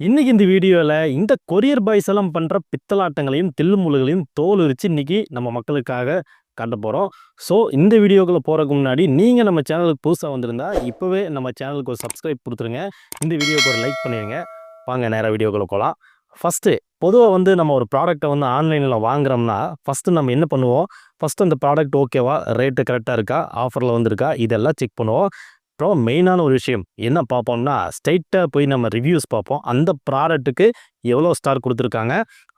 இன்னைக்கு இந்த வீடியோவில் இந்த கொரியர் பாய்ஸ் எல்லாம் பண்ணுற பித்தலாட்டங்களையும் தில்லுமுழுகளையும் தோல் உரிச்சு இன்னைக்கு நம்ம மக்களுக்காக காட்ட போகிறோம் ஸோ இந்த வீடியோக்குள்ளே போகிறதுக்கு முன்னாடி நீங்கள் நம்ம சேனலுக்கு புதுசாக வந்திருந்தா இப்போவே நம்ம சேனலுக்கு ஒரு சப்ஸ்கிரைப் கொடுத்துருங்க. இந்த வீடியோக்கு ஒரு லைக் பண்ணிடுங்க வாங்க நேராக வீடியோக்குள்ளே போகலாம் ஃபஸ்ட்டு பொதுவாக வந்து நம்ம ஒரு ப்ராடக்ட்டை வந்து ஆன்லைனில் வாங்குறோம்னா ஃபஸ்ட்டு நம்ம என்ன பண்ணுவோம்? ஃபஸ்ட்டு அந்த ப்ராடக்ட் ஓகேவா ரேட்டு கரெக்டாக இருக்கா? ஆஃபரில் வந்திருக்கா? இதெல்லாம் செக் பண்ணுவோம். அப்புறம் மெயினான ஒரு விஷயம். என்ன பார்ப்போம்னா ஸ்ட்ரைட்டாக போய் நம்ம ரிவ்யூஸ் பார்ப்போம். அந்த ப்ராடக்ட்டுக்கு எவ்வளோ ஸ்டார் கொடுத்துருக்காங்க?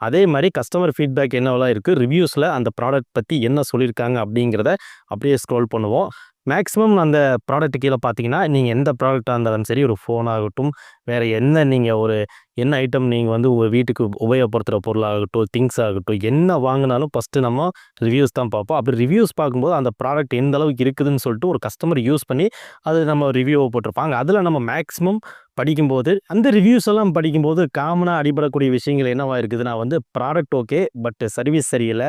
அதே மாதிரி கஸ்டமர் ஃபீட்பேக் என்னவெல்லாம் இருக்குது ரிவ்யூஸில் அந்த ப்ராடக்ட் பற்றி என்ன சொல்லியிருக்காங்க அப்படிங்கிறத அப்படியே ஸ்க்ரோல் பண்ணுவோம். மேக்ஸிமம் அந்த ப்ராடக்ட் கீழே பார்த்தீங்கன்னா நீங்கள் எந்த ப்ராடக்டாக இருந்தாலும் சரி ஒரு ஃபோன் ஆகட்டும் வேறு என்ன நீங்கள் ஒரு என்ன ஐட்டம் நீங்கள் வந்து உங்கள் வீட்டுக்கு உபயோகப்படுத்துகிற பொருளாகட்டும் திங்ஸ் ஆகட்டும் என்ன வாங்கினாலும் ஃபஸ்ட்டு நம்ம ரிவ்யூஸ் தான் பார்ப்போம். அப்படி ரிவ்யூஸ் பார்க்கும்போது அந்த ப்ராடக்ட் எந்த அளவுக்கு இருக்குதுன்னு சொல்லிட்டு ஒரு கஸ்டமர் யூஸ் பண்ணி அது நம்ம ரிவ்யூவை போட்டிருப்பாங்க. அதில் நம்ம மேக்ஸிமம் படிக்கும்போது அந்த ரிவ்யூஸ் எல்லாம் படிக்கும்போது காமனாக அடிபடக்கூடிய விஷயங்கள் என்னவாக இருக்குதுன்னா வந்து ப்ராடக்ட் ஓகே பட் சர்வீஸ் சரியில்லை.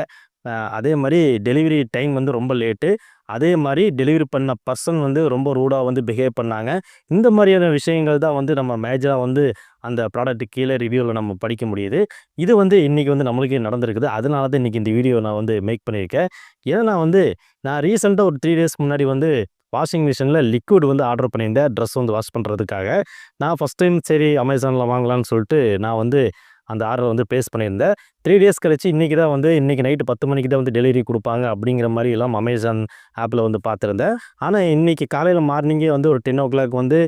அதே மாதிரி டெலிவரி டைம் வந்து ரொம்ப லேட்டு. அதே மாதிரி டெலிவரி பண்ண பர்சன் வந்து ரொம்ப ரூடாக வந்து பிஹேவ் பண்ணாங்க. இந்த மாதிரியான விஷயங்கள் தான் வந்து நம்ம மேஜராக வந்து அந்த ப்ராடக்ட் கீழே ரிவ்யூவில் நம்ம படிக்க முடியுது. இது வந்து இன்றைக்கி வந்து நம்மளுக்கே நடந்திருக்குது. அதனால தான் இன்றைக்கி இந்த வீடியோ நான் வந்து மேக் பண்ணியிருக்கேன். ஏன்னா வந்து நான் ரீசெண்டாக ஒரு த்ரீ டேஸ் முன்னாடி வந்து வாஷிங் மிஷினில் லிக்விட் வந்து ஆர்டர் பண்ணியிருந்தேன். ட்ரெஸ் வந்து வாஷ் பண்ணுறதுக்காக நான் ஃபஸ்ட் டைம் சரி அமேசானில் வாங்கலான்னு சொல்லிட்டு நான் வந்து அந்த ஆர்டர் வந்து ப்ளேஸ் பண்ணியிருந்தேன். த்ரீ டேஸ் கழிச்சு இன்றைக்கி தான் வந்து இன்றைக்கி நைட்டு பத்து மணிக்கு தான் வந்து டெலிவரி கொடுப்பாங்க அப்படிங்கிற மாதிரி எல்லாம் அமேசான் ஆப்பில் வந்து பார்த்துருந்தேன். ஆனால் இன்றைக்கி காலையில் மார்னிங்கே வந்து ஒரு டென் ஓ கிளாக் வந்து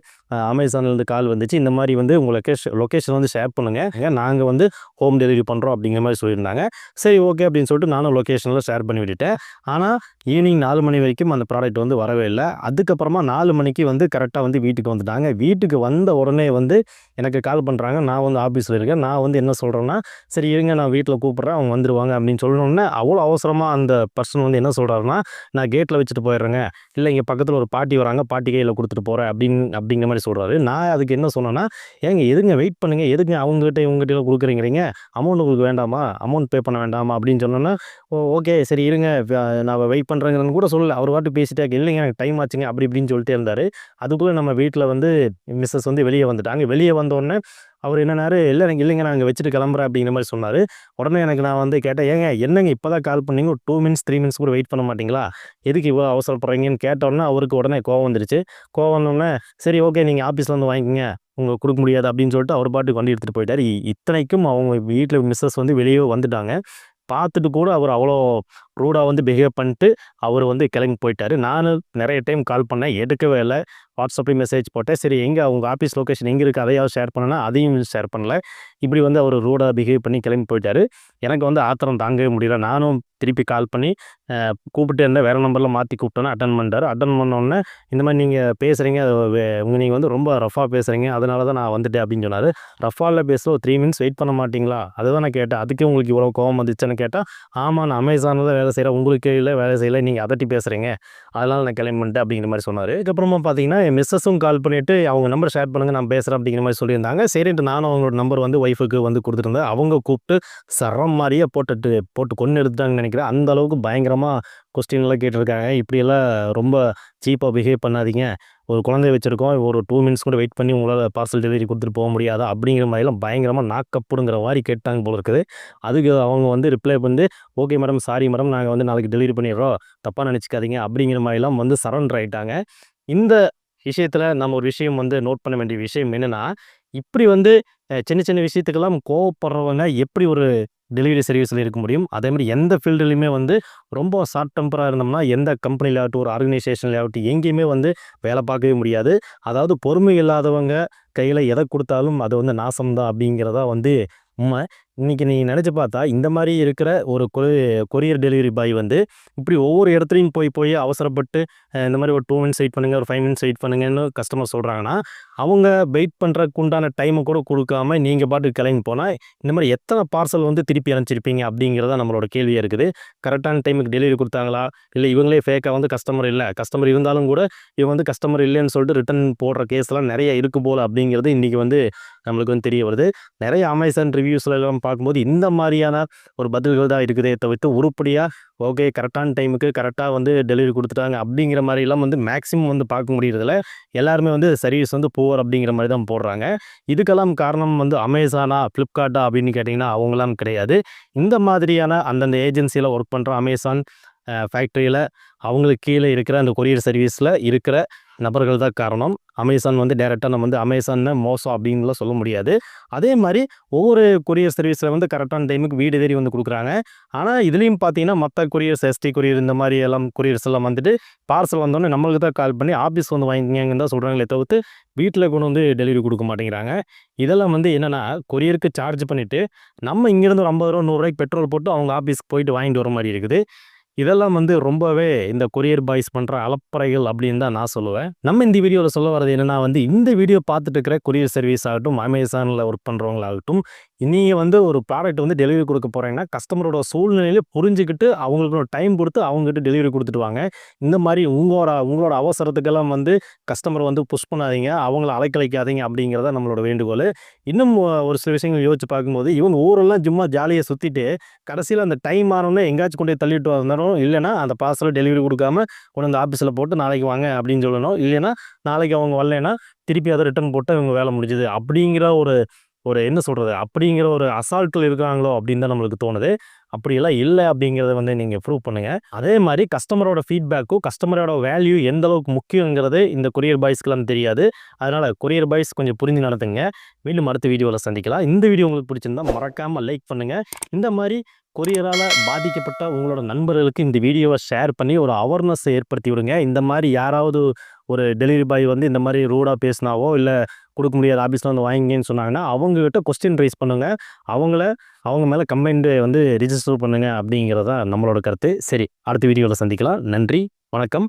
அமேசான்லேருந்து கால் வந்துச்சு. இந்த மாதிரி வந்து உங்கள் லொக்கேஷன் லொக்கேஷன் வந்து ஷேர் பண்ணுங்கள் நாங்கள் வந்து ஹோம் டெலிவரி பண்ணுறோம் அப்படிங்கிற மாதிரி சொல்லியிருந்தாங்க. சரி ஓகே அப்படின்னு சொல்லிட்டு நானும் லொக்கேஷனில் ஷேர் பண்ணி விட்டுட்டேன். ஆனால் ஈவினிங் நாலு மணி வரைக்கும் அந்த ப்ராடக்ட் வந்து வரவே இல்லை. அதுக்கப்புறமா நாலு மணிக்கு வந்து கரெக்டாக வந்து வீட்டுக்கு வந்துட்டாங்க. வீட்டுக்கு வந்த உடனே வந்து எனக்கு கால் பண்ணுறாங்க நான் வந்து ஆஃபீஸில் இருக்கேன். நான் வந்து என்ன சொல்கிறேன்னா சரி இருங்க நான் வீட்டில் கூப்பிட்றேன். அவங்க வந்துருவாங்க அப்படின்னு சொல்லணுன்னே அவ்வளோ அவசரமாக அந்த பர்சன் வந்து என்ன சொல்கிறாருன்னா நான் கேட்டில் வச்சுட்டு போயிடுறேங்க. இல்லை இங்கே பக்கத்தில் ஒரு பாட்டி வராங்க. பாட்டி கையில் கொடுத்துட்டு போகிறேன் அப்படின்னு அப்படிங்கிற மாதிரி சொல்கிறாரு நான் அதுக்கு என்ன சொன்னேன்னா ஏங்க எதுங்க வெயிட் பண்ணுங்க? எதுங்க அவங்ககிட்ட இவங்ககிட்ட கொடுக்குறீங்கிறீங்க? அமௌண்ட் உங்களுக்கு வேண்டாமா? அமௌண்ட் பே பண்ண வேண்டாமா? அப்படின்னு சொன்னோன்னா ஓ ஓகே சரி இருங்க. நான் வெயிட் பண்ணுறேங்கிறன்னு கூட சொல்லலை. அவர் வாட்டு பேசிட்டே இல்லைங்க எனக்கு டைம் ஆச்சுங்க. அப்படி இப்படின்னு சொல்லிட்டே இருந்தார். அதுக்குள்ளே நம்ம வீட்டில் வந்து மிஸ்ஸஸ் வந்து வெளியே வந்துட்டாங்க. வெளியே வந்தோடனே அவர் என்னன்னாரு இல்லை எனக்கு இல்லைங்க நான் அங்கே வச்சுட்டு கிளம்புறேன் அப்படிங்கிற மாதிரி சொன்னார். உடனே எனக்கு நான் வந்து கேட்டேன் ஏங்க என்னங்க இப்போ தான் கால் பண்ணீங்க? ஒரு டூ மினிட்ஸ் த்ரீ மினிட்ஸ் கூட வெயிட் பண்ண மாட்டீங்களா? எதுக்கு இவ்வளோ அவசரப்படுறீங்கன்னு கேட்டோன்னே அவருக்கு உடனே கோவம் வந்துருச்சு. கோவம் வந்தோடனே சரி ஓகே நீங்கள் ஆஃபீஸில் வந்து வாங்கிக்கங்க உங்களுக்கு கொடுக்க முடியாது அப்படின்னு சொல்லிட்டு அவர் பாட்டுக்கு வண்டி எடுத்துகிட்டு போயிட்டார். இத்தனைக்கும் அவங்க வீட்டில் மிஸ்ஸஸ் வந்து வெளியே வந்துட்டாங்க. பார்த்துட்டு கூட அவர் அவ்வளோ ரூடாக வந்து பிஹேவ் பண்ணிட்டு அவர் வந்து கிளம்பி போயிட்டார். நானும் நிறைய டைம் கால் பண்ணேன். எடுக்கவே இல்லை. வாட்ஸ்அப்லேயும் மெசேஜ் போட்டேன். சரி எங்கே அவங்க ஆஃபீஸ் லொக்கேஷன் எங்கே இருக்குது அதையாவது ஷேர் பண்ணனா அதையும் ஷேர் பண்ணல. இப்படி வந்து அவர் ரூடாக பிஹேவ் பண்ணி கிளம்பி போயிட்டார். எனக்கு வந்து ஆத்திரம் தாங்கவே முடியல. நானும் திருப்பி கால் பண்ணி கூப்பிட்டு இருந்தேன். வேறு நம்பரில் மாற்றி கூப்பிட்டோன்னே அட்டன் பண்ணிட்டார். அட்டன் பண்ணோடனே இந்த மாதிரி நீங்கள் பேசுகிறீங்க உங்கள் நீங்கள் வந்து ரொம்ப ரஃபாக பேசுகிறீங்க அதனால தான் நான் வந்துட்டேன் அப்படின்னு சொன்னார். ரஃபாவில் பேச ஒரு த்ரீ மினிட்ஸ் வெயிட் பண்ண மாட்டீங்களா? அதுதான் நான் கேட்டேன். அதுக்கே உங்களுக்கு இவ்வளோ கோவம் வந்துச்சுன்னு கேட்டால் ஆமாம் நான் அமேசானில் தான் வேலை செய்கிறேன் உங்களுக்கு இல்லை வேலை செய்யலை நீங்கள் அதட்டி பேசுகிறீங்க அதனால் நான் கிளம்பி பண்ணிட்டேன் அப்படிங்கிற மாதிரி சொன்னார். அதுக்கப்புறமா பார்த்தீங்கன்னா என் மிஸ்ஸஸும் கால் பண்ணிவிட்டு அவங்க நம்பர் ஷேர் பண்ணுங்கள் நான் பேசுகிறேன் அப்படிங்கிற மாதிரி சொல்லியிருந்தாங்க. சரின்ட்டு நானும் அவங்களோட நம்பர் வந்து ஒய்ஃபுக்கு வந்து கொடுத்துருந்தேன் அவங்க கூப்பிட்டு சரம் மாதிரியே போட்டுட்டு போட்டு கொண்டு எடுத்துட்டாங்கன்னு நினைக்கிறேன். அந்த அளவுக்கு பயங்கரமாக கொஸ்டின்லாம் கேட்டிருக்காங்க. இப்படியெல்லாம் ரொம்ப சீப்பாக பிஹேவ் பண்ணாதீங்க. ஒரு குழந்தைய வச்சுருக்கோம். ஒரு டூ மினிட்ஸ் கூட வெயிட் பண்ணி உங்களால் பார்சல் டெலிவரி கொடுத்துட்டு போக முடியாதா. அப்படிங்கிற மாதிரிலாம் பயங்கரமாக நாக்கப்படுங்கிற மாதிரி கேட்டாங்க போல இருக்குது. அதுக்கு அவங்க வந்து ரிப்ளை பண்ணி ஓகே மேடம் சாரி மேடம் நாங்கள் வந்து நாளைக்கு டெலிவரி பண்ணிடுறோம். தப்பாக நினச்சிக்காதீங்க. அப்படிங்கிற மாதிரிலாம் வந்து சரண்டர் ஆகிட்டாங்க இந்த விஷயத்தில் நம்ம ஒரு விஷயம் வந்து நோட் பண்ண வேண்டிய விஷயம் என்னென்னா இப்படி வந்து சின்ன சின்ன விஷயத்துக்கெல்லாம் கோவப்படுறவங்க எப்படி ஒரு டெலிவரி சர்வீஸில் இருக்க முடியும்? அதே மாதிரி எந்த ஃபீல்டுலையுமே வந்து ரொம்ப ஷார்ட் டெம்பராக இருந்தோம்னா எந்த கம்பெனியில் ஆகட்டும் ஒரு ஆர்கனைசேஷனில் ஆகட்டும் எங்கேயுமே வந்து வேலை பார்க்கவே முடியாது. அதாவது பொறுமை இல்லாதவங்க கையில் எதை கொடுத்தாலும் அது வந்து நாசம்தான் அப்படிங்கிறதா வந்து உண்மை. இன்றைக்கி நீங்கள் நினச்சி பார்த்தா இந்த மாதிரி இருக்கிற ஒரு கொரியர் டெலிவரி பாய் வந்து இப்படி ஒவ்வொரு இடத்துலையும் போய் போய் அவசரப்பட்டு இந்த மாதிரி ஒரு டூ மினிட்ஸ் வெயிட் பண்ணுங்கள் ஒரு ஃபைவ் மினிட்ஸ் வெயிட் பண்ணுங்கன்னு கஸ்டமர் சொல்கிறாங்கன்னா அவங்க வெயிட் பண்ணுறதுக்கு உண்டான டைமை கூட கொடுக்காம நீங்கள் பாட்டுக்கு கிளம்பி போனால் இந்த மாதிரி எத்தனை பார்சல் வந்து திருப்பி அனுப்பிச்சிருப்பீங்க அப்படிங்கிறத நம்மளோட கேள்வியாக இருக்குது. கரெக்டான டைமுக்கு டெலிவரி கொடுத்தாங்களா? இல்லை இவங்களே ஃபேக்காக வந்து கஸ்டமர் இல்லை. கஸ்டமர் இருந்தாலும் கூட இவங்க வந்து கஸ்டமர் இல்லைன்னு சொல்லிட்டு ரிட்டன் போடுற கேஸ்லாம் நிறைய இருக்குது போல் அப்படிங்கிறது இன்றைக்கி வந்து நம்மளுக்கு வந்து தெரிய வருது. நிறைய அமேசான் ரிவ்யூஸ்லாம் எல்லாம் பார்க்கும்போது இந்த மாதிரியான ஒரு பதில்கள் தான் இருக்குதே தவிர்த்து உருப்படியாக ஓகே கரெக்டான டைமுக்கு கரெக்டாக வந்து டெலிவரி கொடுத்துட்டாங்க அப்படிங்கிற மாதிரிலாம் வந்து மேக்ஸிமம் வந்து பார்க்க முடியறதில்ல. எல்லாருமே வந்து சர்வீஸ் வந்து புவர் அப்படிங்கிற மாதிரி தான் போடுறாங்க. இதுக்கெல்லாம் காரணம் வந்து அமேசானா ஃப்ளிப்கார்ட்டா அப்படின்னு கேட்டிங்கன்னா அவங்களாம் கிடையாது. இந்த மாதிரியான அந்தந்த ஏஜென்சியில் ஒர்க் பண்ணுற அமேசான் ஃபேக்ட்ரியில் அவங்களுக்கு கீழே இருக்கிற அந்த கொரியர் சர்வீஸில் இருக்கிற நபர்கள் தான் காரணம். அமேசான் வந்து டேரெக்டாக நம்ம வந்து அமேசான்னு மோசம் அப்படின்லாம் சொல்ல முடியாது. அதே மாதிரி ஒவ்வொரு கொரியர் சர்வீஸில் வந்து கரெக்டான டைமுக்கு வீடு தேடி வந்து கொடுக்குறாங்க. ஆனால் இதுலேயும் பார்த்தீங்கன்னா மற்ற கொரியர்ஸ் எஸ்டி கொரியர் இந்த மாதிரி எல்லாம் கொரியர்ஸ் எல்லாம் வந்துட்டு பார்சல் வந்தோடனே நம்மளுக்கு தான் கால் பண்ணி ஆஃபீஸ் வந்து வாங்கிங்கன்னு தான் சொல்கிறாங்களே தவிர்த்து வீட்டில் கொண்டு வந்து டெலிவரி கொடுக்க மாட்டேங்கிறாங்க. இதெல்லாம் வந்து என்னென்னா கொரியருக்கு சார்ஜ் பண்ணிவிட்டு நம்ம இங்கேருந்து ஒரு ஐம்பது ரூபா நூறுரூவாய்க்கு பெட்ரோல் போட்டு அவங்க ஆஃபீஸ்க்கு போயிட்டு வாங்கிட்டு வர மாதிரி இருக்குது. இதெல்லாம் வந்து ரொம்பவே இந்த கொரியர் பாய்ஸ் பண்ணுற அலப்பறைகள் அப்படின்னு தான் நான் சொல்லுவேன். நம்ம இந்த வீடியோவில் சொல்ல வரது என்னன்னா வந்து இந்த வீடியோ பார்த்துட்டு இருக்கிற கொரியர் சர்வீஸ் ஆகட்டும் அமேசானில் ஒர்க் பண்ணுறவங்களாகட்டும் நீங்கள் வந்து ஒரு ப்ராடக்ட் வந்து டெலிவரி கொடுக்க போகிறீங்கன்னா கஸ்டமரோட சூழ்நிலையில புரிஞ்சுக்கிட்டு அவங்களுக்கு ஒரு டைம் கொடுத்து அவங்ககிட்ட டெலிவரி கொடுத்துட்டு வாங்க. இந்த மாதிரி உங்களோட உங்களோட அவசரத்துக்கெல்லாம் வந்து கஸ்டமர் வந்து புஷ் பண்ணாதீங்க அவங்கள அலைக்கழிக்காதீங்க அப்படிங்கிறத நம்மளோட வேண்டுகோள். இன்னும் ஒரு சில விஷயங்கள் யோசிச்சு பார்க்கும்போது இவங்க ஊரெல்லாம் சும்மா ஜாலியாக சுற்றிட்டு கடைசியில் அந்த டைம் ஆனோடனே எங்கேயாச்சும் கொண்டு போய் தள்ளிட்டு வந்தாலும் இல்லைன்னா அந்த பார்சலை டெலிவரி கொடுக்காம கொண்டு வந்து ஆஃபீஸில் போட்டு நாளைக்கு வாங்க அப்படின்னு சொல்லணும். இல்லைன்னா நாளைக்கு அவங்க வரலைன்னா திருப்பி அதை ரிட்டர்ன் போட்டு இவங்க வேலை முடிஞ்சுது அப்படிங்கிற ஒரு ஒரு என்ன சொல்கிறது அப்படிங்கிற ஒரு அசால்ட்டில் இருக்காங்களோ அப்படின்னு தான் நம்மளுக்கு தோணுது. அப்படியெல்லாம் இல்லை அப்படிங்கிறத வந்து நீங்கள் ப்ரூவ் பண்ணுங்கள் அதே மாதிரி கஸ்டமரோட ஃபீட்பேக்கும் கஸ்டமரோட வேல்யூ எந்த அளவுக்கு முக்கியங்கிறது இந்த கொரியர் பாய்ஸ்க்கெலாம் தெரியாது. அதனால் கொரியர் பாய்ஸ் கொஞ்சம் புரிஞ்சு நடத்துங்க மீண்டும் அடுத்த வீடியோவில் சந்திக்கலாம். இந்த வீடியோ உங்களுக்கு பிடிச்சிருந்தா மறக்காமல் லைக் பண்ணுங்கள் இந்த மாதிரி கொரியரால் பாதிக்கப்பட்ட உங்களோட நண்பர்களுக்கு இந்த வீடியோவை ஷேர் பண்ணி ஒரு அவேர்னஸ் ஏற்படுத்தி விடுங்க. இந்த மாதிரி யாராவது ஒரு டெலிவரி பாய் வந்து இந்த மாதிரி ரூடாக பேசினாவோ இல்லை கொடுக்க முடியாத ஆஃபீஸில் வந்து வாங்கிங்கன்னு சொன்னாங்கன்னா அவங்கக்கிட்ட கொஸ்டின் ரைஸ் பண்ணுங்கள் அவங்கள அவங்க மேலே கம்ப்ளைண்ட்டு வந்து ரிஜிஸ்டர் பண்ணுங்கள் அப்படிங்கிறதா நம்மளோட கருத்து. சரி அடுத்த வீடியோவில் சந்திக்கலாம். நன்றி வணக்கம்.